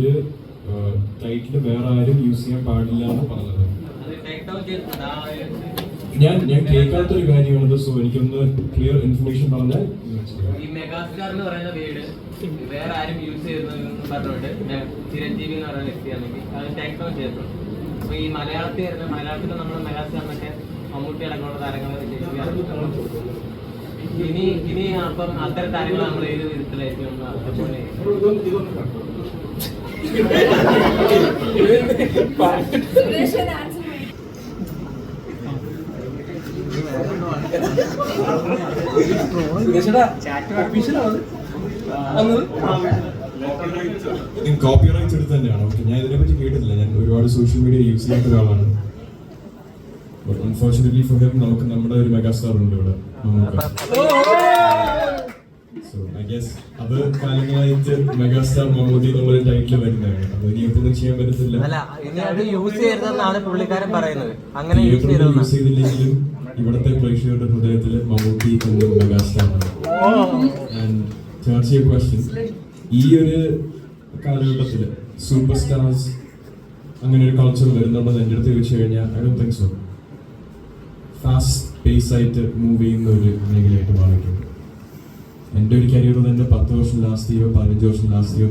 ഒരു ടൈറ്റിൽ വേറെ ആരും യൂസ് ചെയ്യാൻ പാടില്ല എന്ന് പറഞ്ഞത്. ഞാൻ ഞാൻ കേൾക്കാത്തൊരു കാര്യമാണത് സോ എനിക്കൊന്ന് ക്ലിയർ ഇൻഫർമേഷൻ പറഞ്ഞാൽ ഈ മലയാളത്തിൽ മലയാളത്തിൽ നമ്മുടെ മെഗാസ്റ്റാറിനൊക്കെ മമ്മൂട്ടി അടക്കമുള്ള താരങ്ങൾ ഇനി ഇനി അപ്പം അത്തരം കാര്യങ്ങൾ നമ്മൾ ഏത് വിധത്തിലായിരിക്കും. കോപ്പി റൈറ്റ്സ് എടുത്ത് തന്നെയാണ് ഓക്കെ ഞാൻ ഇതിനെപ്പറ്റി കേട്ടിട്ടില്ല ഞാൻ ഒരുപാട് സോഷ്യൽ മീഡിയ യൂസ് ചെയ്യാത്ത ഒരാളാണ് അൺഫോർച്ചുനേറ്റ്ലി ഫോർ ഹിം നമുക്ക് നമ്മുടെ ഒരു മെഗാസ്റ്റാർ ഉണ്ട് ഇവിടെ സോ ഐ ഗസ് അത് കാലങ്ങളായിട്ട് മെഗാസ്റ്റാർ മമ്മൂട്ടി എന്നുള്ളൊരു ടൈറ്റിൽ വരുന്നതാണ്. അത് ഇനിയിപ്പൊന്നും ചെയ്യാൻ പറ്റത്തില്ല. ഇനി യൂസ് തിയേറ്ററിൽ ചെയ്തില്ലെങ്കിലും ഇവിടുത്തെ പ്രേക്ഷകരുടെ ഹൃദയത്തിൽ മമ്മൂട്ടി എന്ന മെഗാസ്റ്റാർ ആണ്. Question, ഈ ഒരു കാലഘട്ടത്തിൽ സൂപ്പർ സ്റ്റാർസ് അങ്ങനെ ഒരു കൾച്ചർ വരുന്നുണ്ടെന്ന് എന്റെ അടുത്ത് ചോദിച്ചു കഴിഞ്ഞാൽ I do think so fast pace ആയിട്ട് മൂവ് ചെയ്യുന്ന ഒരു മേഖലയായിട്ട് മാറിയിട്ടുണ്ട്. എന്റെ ഒരു കരിയർ തന്നെ പത്ത് വർഷം ലാസ്റ്റ് ചെയ്യോ പതിനഞ്ച് വർഷം ലാസ്റ്റ് ചെയ്യോ